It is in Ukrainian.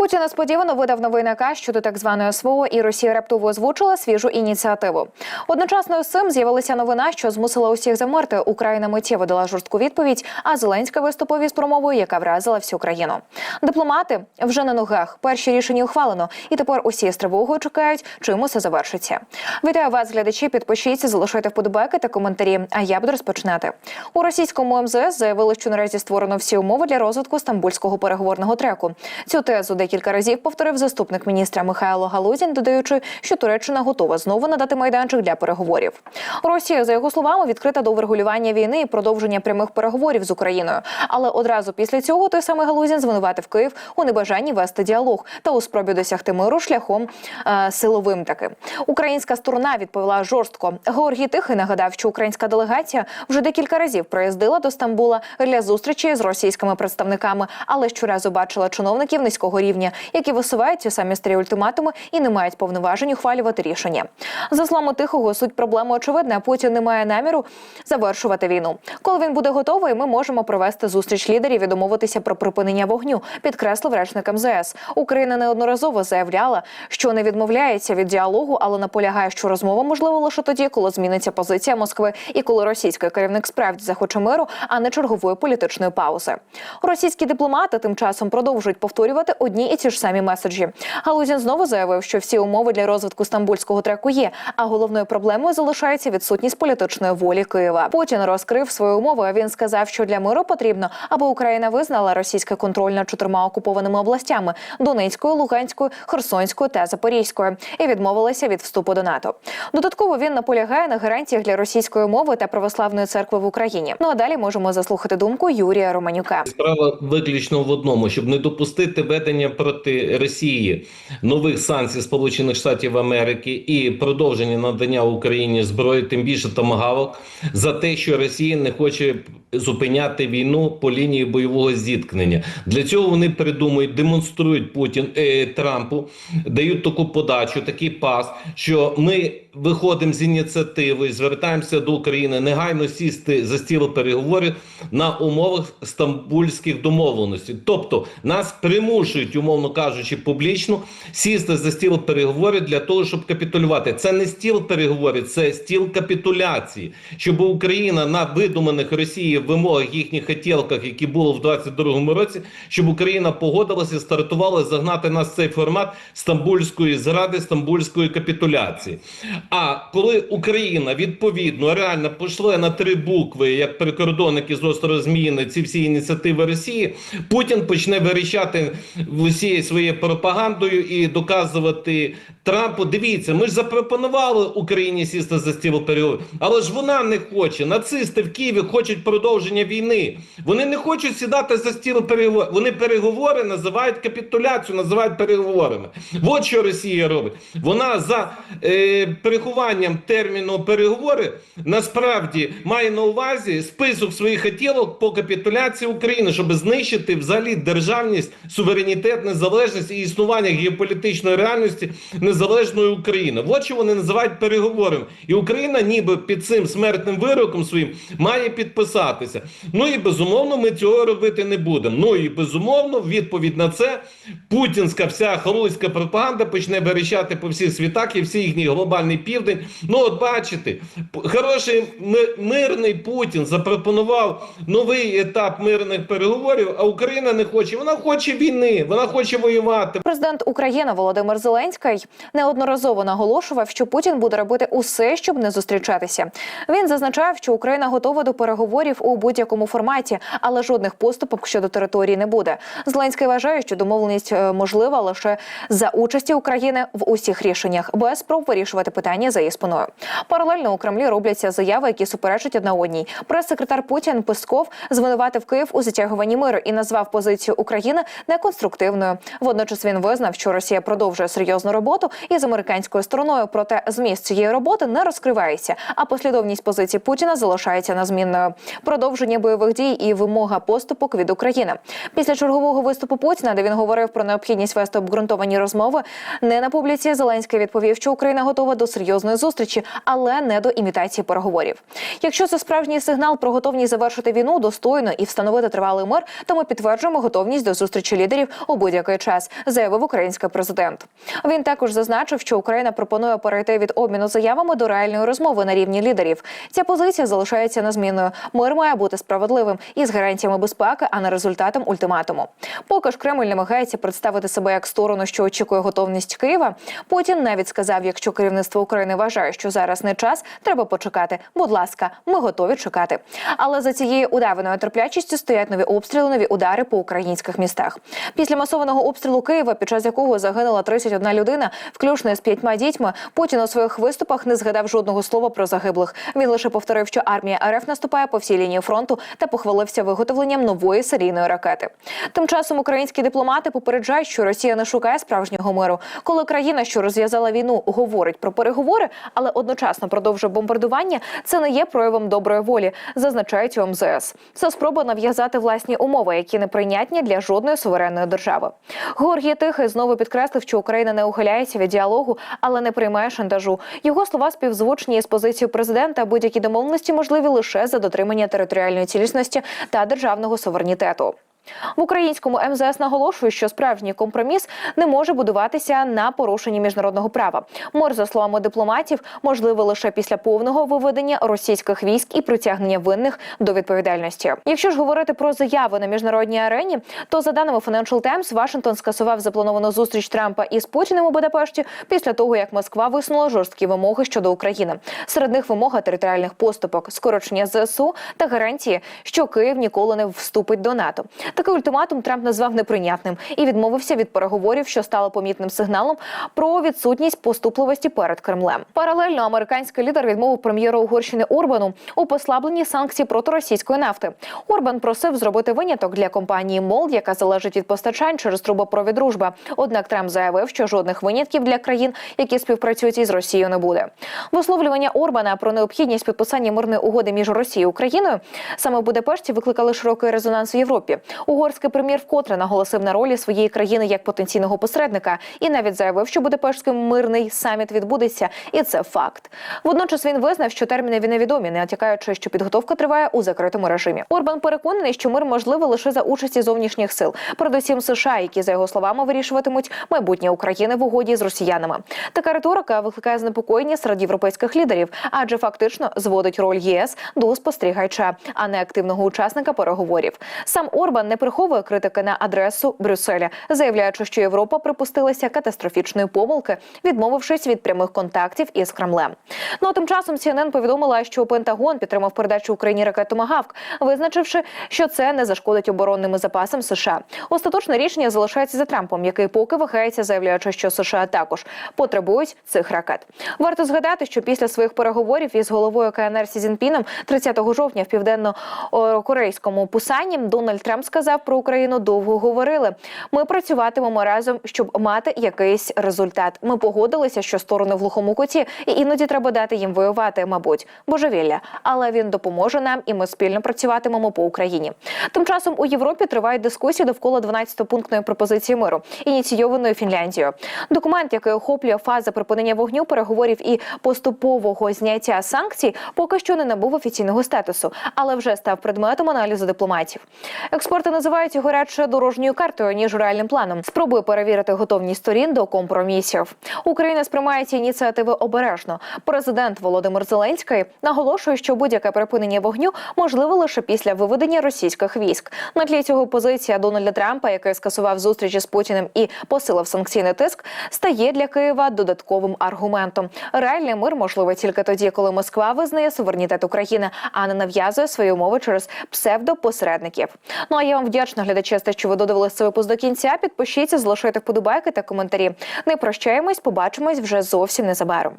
Путін несподівано видав новий наказ щодо так званої СВО, і Росія раптово озвучила свіжу ініціативу. Одночасно з цим з'явилася новина, що змусила усіх замерти. Україна миттєво дала жорстку відповідь. А Зеленська виступив із промовою, яка вразила всю країну. Дипломати вже на ногах. Перші рішення ухвалено, і тепер усі з тривогою чекають, чим усе завершиться. Вітаю вас, глядачі. Підпишіться, залишайте вподобайки та коментарі. А я буду розпочинати. У російському МЗС заявили, що наразі створено всі умови для розвитку стамбульського переговорного треку. Цю тезу декілька разів повторив заступник міністра Михайло Галузін, додаючи, що Туреччина готова знову надати майданчик для переговорів. Росія, за його словами, відкрита до врегулювання війни і продовження прямих переговорів з Україною. Але одразу після цього той самий Галузін звинуватив Київ у небажанні вести діалог та у спробі досягти миру шляхом е, силовим. Таки українська сторона відповіла жорстко. Георгій Тихий нагадав, що українська делегація вже декілька разів приїздила до Стамбула для зустрічі з російськими представниками, але щоразу бачила чиновників низького рівня, які висувають ті самі старі ультиматуми і не мають повноважень ухвалювати рішення. За словами тихого, суть проблеми очевидна. Путін не має наміру завершувати війну. Коли він буде готовий, ми можемо провести зустріч лідерів і домовитися про припинення вогню. Підкреслив речник МЗС. Україна неодноразово заявляла, що не відмовляється від діалогу, але наполягає, що розмова можлива лише тоді, коли зміниться позиція Москви і коли російський керівник справді захоче миру, а не чергової політичної паузи. Російські дипломати тим часом продовжують повторювати одні і ті ж самі меседжі. Галузін знову заявив, що всі умови для розвитку стамбульського треку є, а головною проблемою залишається відсутність політичної волі Києва. Путін розкрив свої умови. Він сказав, що для миру потрібно, аби Україна визнала російський контроль над чотирма окупованими областями Донецькою, Луганською, Херсонською та Запорізькою і відмовилася від вступу до НАТО. Додатково він наполягає на гарантіях для російської мови та православної церкви в Україні. Ну а далі можемо заслухати думку Юрія Романюка. Справа виключно в одному, щоб не допустити ведення проти Росії нових санкцій Сполучених Штатів Америки і продовження надання Україні зброї, тим більше томагавок, за те, що Росія не хоче зупиняти війну по лінії бойового зіткнення. Для цього вони придумують, демонструють Путін е, Трампу, дають таку подачу, такий пас, що ми виходимо з ініціативою, звертаємося до України негайно сісти за стіл переговорів на умовах стамбульських домовленостей. Тобто нас примушують, умовно кажучи, публічно сісти за стіл переговорів для того, щоб капітулювати. Це не стіл переговорів, це стіл капітуляції, щоб Україна на видуманих Росії вимогах їхніх хотілках, які були в 22-му році, щоб Україна погодилася, стартувала загнати нас в цей формат стамбульської зради, стамбульської капітуляції. А коли Україна відповідно реально пішла на три букви, як прикордонники з острова Зміїни, ці всі ініціативи Росії, Путін почне вирішати усією своєю пропагандою і доказувати Трампу. Дивіться, ми ж запропонували Україні сісти за стіл переговорів, але ж вона не хоче. Нацисти в Києві хочуть продовження війни. Вони не хочуть сідати за стіл переговорів. Вони переговори називають капітуляцію, називають переговорами. От що Росія робить. Вона за е, перехованням терміну переговори насправді має на увазі список своїх хотілок по капітуляції України, щоб знищити взагалі державність, суверенітет, незалежність і існування геополітичної реальності незалежної України. От що вони називають переговорами. І Україна, ніби під цим смертним вироком своїм, має підписатися. Ну і безумовно, ми цього робити не будемо. Ну і безумовно, відповідь на це путінська вся халуйська пропаганда почне верещати по всіх світах і всі їхній глобальний південь. Ну, от бачите, хороший мирний Путін запропонував новий етап мирних переговорів, а Україна не хоче. Вона хоче війни, вона хоче воювати. Президент України Володимир Зеленський неодноразово наголошував, що Путін буде робити усе, щоб не зустрічатися. Він зазначав, що Україна готова до переговорів у будь-якому форматі, але жодних поступок щодо території не буде. Зеленський вважає, що домовленість е, можлива лише за участі України в усіх рішеннях, без спроб вирішувати питання за її спиною. Паралельно у Кремлі робляться заяви, які суперечать одна одній. Прес-секретар Путін Песков звинуватив Київ у затягуванні миру і назвав позицію України неконструктивною. Водночас він визнав, що Росія продовжує серйозну роботу із американською стороною. Проте зміст цієї роботи не розкривається. А послідовність позиції Путіна залишається незмінною. Продовження бойових дій і вимога поступок від України. Після чергового виступу Путіна, де він говорив про необхідність вести обґрунтовані розмови, не на публіці Зеленський відповів, що Україна готова до серйозної зустрічі, але не до імітації переговорів. Якщо це справжній сигнал про готовність завершити війну достойно і встановити тривалий мир, то ми підтверджуємо готовність до зустрічі лідерів будь будь-який час, заявив український президент. Він також зазначив, що Україна пропонує перейти від обміну заявами до реальної розмови на рівні лідерів. Ця позиція залишається незмінною. Мир має бути справедливим і з гарантіями безпеки, а не результатом ультиматуму. Поки ж Кремль намагається представити себе як сторону, що очікує готовність Києва. Путін навіть сказав: якщо керівництво України вважає, що зараз не час, треба почекати. Будь ласка, ми готові чекати. Але за цією удаваною терплячістю стоять нові обстріли, нові удари по українських містах. Після масованого обстрілу Києва, під час якого загинула 31 людина, включно з п'ятьма дітьми, Путін у своїх виступах не згадав жодного слова про загиблих. Він лише повторив, що армія РФ наступає по всій лінії фронту та похвалився виготовленням нової серійної ракети. Тим часом українські дипломати попереджають, що Росія не шукає справжнього миру. Коли країна, що розв'язала війну, говорить про переговори, але одночасно продовжує бомбардування, це не є проявом доброї волі, зазначають у МЗС. Це спроба нав'язати власні умови, які неприйнятні для жодної суверенної держави. Георгій Тихий знову підкреслив, що Україна не ухиляється від діалогу, але не приймає шантажу. Його слова співзвучні із позицією президента. Будь-які домовленості можливі лише за дотримання територіальної цілісності та державного суверенітету. В українському МЗС наголошує, що справжній компроміс не може будуватися на порушенні міжнародного права. Мир, за словами дипломатів, можливо лише після повного виведення російських військ і притягнення винних до відповідальності. Якщо ж говорити про заяви на міжнародній арені, то за даними Financial Times, Вашингтон скасував заплановану зустріч Трампа із Путіним у Будапешті після того, як Москва висунула жорсткі вимоги щодо України. Серед них вимога територіальних поступок, скорочення ЗСУ та гарантії, що Київ ніколи не вступить до НАТО. Такий ультиматум Трамп назвав неприйнятним і відмовився від переговорів, що стало помітним сигналом про відсутність поступливості перед Кремлем. Паралельно американський лідер відмовив прем'єру Угорщини Орбану у послабленні санкцій проти російської нафти. Орбан просив зробити виняток для компанії МОЛ, яка залежить від постачань через трубопровід дружба. Однак Трамп заявив, що жодних винятків для країн, які співпрацюють із Росією, не буде. Висловлювання Орбана про необхідність підписання мирної угоди між Росією і Україною саме в Будапешті викликали широкий резонанс в Європі. Угорський прем'єр вкотре наголосив на ролі своєї країни як потенційного посередника і навіть заявив, що Будапештський мирний саміт відбудеться, і це факт. Водночас він визнав, що терміни невідомі, не натякаючи, що підготовка триває у закритому режимі. Орбан переконаний, що мир можливо лише за участі зовнішніх сил, передусім США, які за його словами вирішуватимуть майбутнє України в угоді з росіянами. Така риторика викликає занепокоєння серед європейських лідерів, адже фактично зводить роль ЄС до спостерігача, а не активного учасника переговорів. Сам Орбан не приховує критики на адресу Брюсселя, заявляючи, що Європа припустилася катастрофічної помилки, відмовившись від прямих контактів із Кремлем. Ну а тим часом CNN повідомила, що Пентагон підтримав передачу Україні ракет «Томагавк», визначивши, що це не зашкодить оборонним запасам США. Остаточне рішення залишається за Трампом, який поки вагається, заявляючи, що США також потребують цих ракет. Варто згадати, що після своїх переговорів із головою КНР Сі Цзіньпіном 30 жовтня в південно-корейському Пусані Дональд Трамп сказав про Україну довго говорили. Ми працюватимемо разом, щоб мати якийсь результат. Ми погодилися, що сторони в глухому куті, і іноді треба дати їм воювати, мабуть, божевілля. Але він допоможе нам, і ми спільно працюватимемо по Україні. Тим часом у Європі тривають дискусії довкола 12-пунктної пропозиції миру, ініційованої Фінляндією. Документ, який охоплює фази припинення вогню, переговорів і поступового зняття санкцій, поки що не набув офіційного статусу, але вже став предметом аналізу дипломатів. Експерти називають його радше дорожньою картою ніж реальним планом. Спробує перевірити готовність сторін до компромісів. Україна сприймає ці ініціативи обережно. Президент Володимир Зеленський наголошує, що будь-яке припинення вогню можливо лише після виведення російських військ. На тлі цього позиція Дональда Трампа, який скасував зустрічі з Путіним і посилив санкційний тиск, стає для Києва додатковим аргументом. Реальний мир можливий тільки тоді, коли Москва визнає суверенітет України, а не нав'язує свої умови через псевдопосередників. Ну а я вам вдячна глядачі, за те, що ви додивилися цей випуск до кінця. Підпишіться, залишайте вподобайки та коментарі. Не прощаємось, побачимось вже зовсім незабаром.